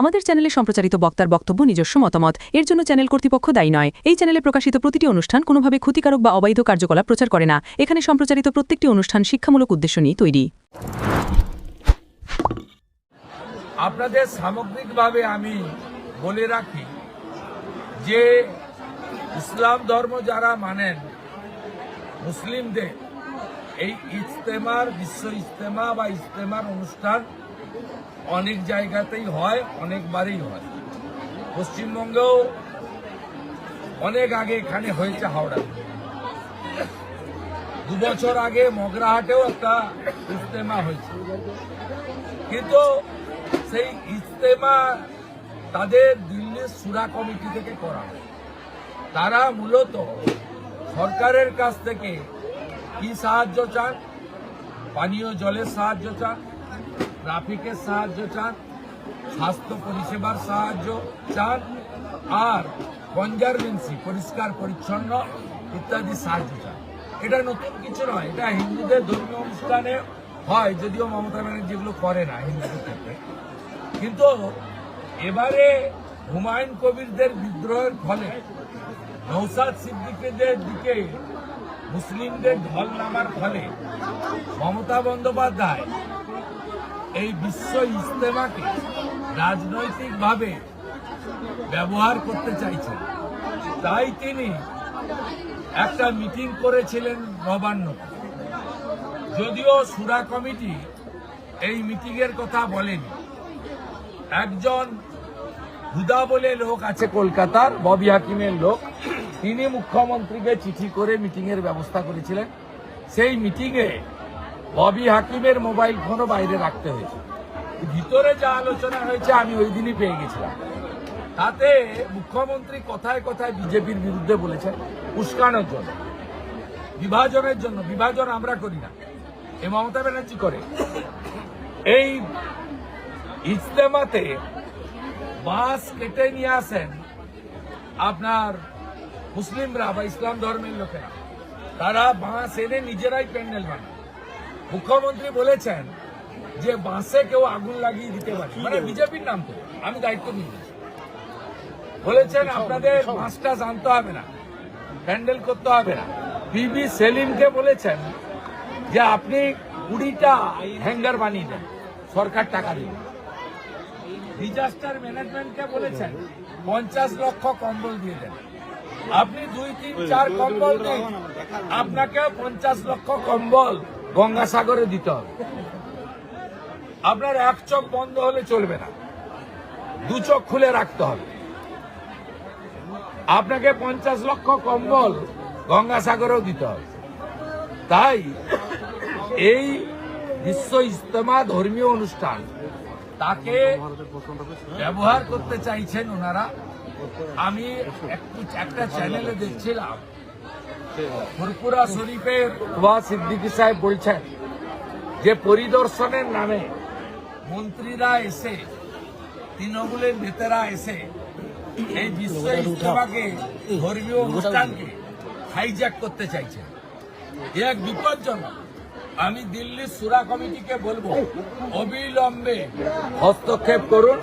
আমাদের চ্যানেলে সম্প্রচারিত বক্তার বক্তব্য, নিজস্ব মতামত, এর জন্য চ্যানেল কর্তৃপক্ষ দায়ী নয়। এই চ্যানেলে প্রকাশিত প্রতিটি অনুষ্ঠান কোনোভাবে ক্ষতিকারক বা অবৈধ কার্যকলাপ প্রচার করে না। এখানে সম্প্রচারিত প্রত্যেকটি অনুষ্ঠান শিক্ষামূলক উদ্দেশ্য নিয়ে তৈরি। আপনাদের সামগ্রিকভাবে আমি বলে রাখি যে ইসলাম ধর্ম যারা মানেন মুসলিমদের, এই ইজতেমার, বিশ্ব ইজতেমা বা ইজতেমার অনুষ্ঠান অনেক জায়গাতেই হয়, অনেকবারই হয়। পশ্চিমবঙ্গেও অনেক আগে এখানে হয়েছে হাওড়া। দু বছর আগে মগরাহাটেও একটা ইজতেমা হয়েছে। কিন্তু সেই ইজতেমা তাদের দিল্লির সুরা কমিটি থেকে করা তারা মূলত সরকারের কাছ থেকে কি সাহায্য চান? পানীয় জলের সাহায্য চান? ট্রাফিকের সাহায্য চান, স্বাস্থ্য পরিষেবার সাহায্য চান, আর কনজারভেন্সি পরিষ্কার, পরিচ্ছন্ন ইত্যাদি সাহায্য চান। এটা নতুন কিছু নয়, এটা হিন্দুদের ধর্মীয় অনুষ্ঠানে হয়, যদিও মমতা ব্যানার্জি এগুলো করে না হিন্দুদের ক্ষেত্রে। কিন্তু এবারে হুমায়ুন কবিরদের বিদ্রোহের ফলে নৌসাদ সিদ্দিকীদের দিকে মুসলিমদের ঢল নামার ফলে মমতা বন্দ্যোপাধ্যায় এই বিশ্ব ইজতেমাকে রাজনৈতিকভাবে ব্যবহার করতে চাইছেন। তাই তিনি একটা মিটিং করেছিলেন নবান্ন। যদিও সুরা কমিটি এই মিটিংয়ের কথা বলেনি। একজন হুদা বলে লোক আছে কলকাতার, ববি হাকিমের লোক। তিনি মুখ্যমন্ত্রীকে চিঠি করে মিটিংয়ের ব্যবস্থা করেছিলেন। সেই মিটিংয়ে ববি হাকিমের মোবাইল ফোনও বাইরে রাখতে হয়েছে। ভিতরে যা আলোচনা হয়েছে, আমি ওই দিনই পেয়ে গেছিলাম। তাতে মুখ্যমন্ত্রী কথায় কথায় বিজেপির বিরুদ্ধে বলেছেন, উস্কানোর জন্য, বিভাজনের জন্য, বিভাজন আমরা করি না। এ মমতা ব্যানার্জি করে। এই ইজতেমাতে বাঁশ কেটে নিয়ে আসেন আপনার মুসলিমরা বা ইসলাম ধর্মের লোকেরা। তারা বাঁশ এনে নিজেরাই প্যান্ডেল বানায়। মুখ্যমন্ত্রী বলেছেন যে বাঁশে কেউ আগুন লাগিয়ে দিতে পারে। মানে বিজেপির নাম তো। আমি দায়িত্ব নিয়েছি বলেছেন আপনাদের বাঁশটা জানতে হবে না হ্যান্ডেল করতে হবে না। বিবি সেলিমকে বলেছেন যে আপনি কুড়িটা হ্যাঙ্গার বানিয়ে দেন সরকার টাকা দিবে ডিজাস্টার ম্যানেজমেন্টকে বলেছেন পঞ্চাশ লক্ষ কম্বল দিয়ে দেন। আপনি দুই তিন চার কম্বল দিন আপনাকে পঞ্চাশ লক্ষ কম্বল গঙ্গাসাগরে দিতে হবে। আপনার এক চোখ বন্ধ হলে চলবে না। দু চোখ খুলে রাখতে হবে। আপনাকে পঞ্চাশ লক্ষ কম্বল গঙ্গাসাগরেও দিতে হবে। তাই এই বিশ্ব ইজতেমা ধর্মীয় অনুষ্ঠান তাকে ব্যবহার করতে চাইছেন ওনারা। আমি একটু একটা চ্যানেলে দেখছিলাম। ফুরপুরা শরীফের ওয়া সিদ্দিকী সাহেব বলছেন, যে পরিদর্শনের নামে মন্ত্রীরা এসে, তৃণমূলের নেতারা এসে এই বিশ্ব ইজতেমাকে, ধর্মীয় অনুষ্ঠানকে হাইজ্যাক করতে চাইছেন এ এক বিপজ্জনক। আমি দিল্লির সুরা কমিটিকে বলব, অবিলম্বে হস্তক্ষেপ করুন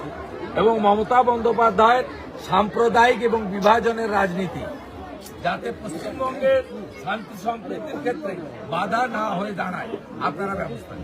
এবং মমতা বন্দ্যোপাধ্যায়ের সাম্প্রদায়িক এবং বিভাজনের রাজনীতি যাতে পশ্চিমবঙ্গের শান্তি সম্প্রীতির ক্ষেত্রে বাধা না হয়ে দাঁড়ায় আপনারা ব্যবস্থা।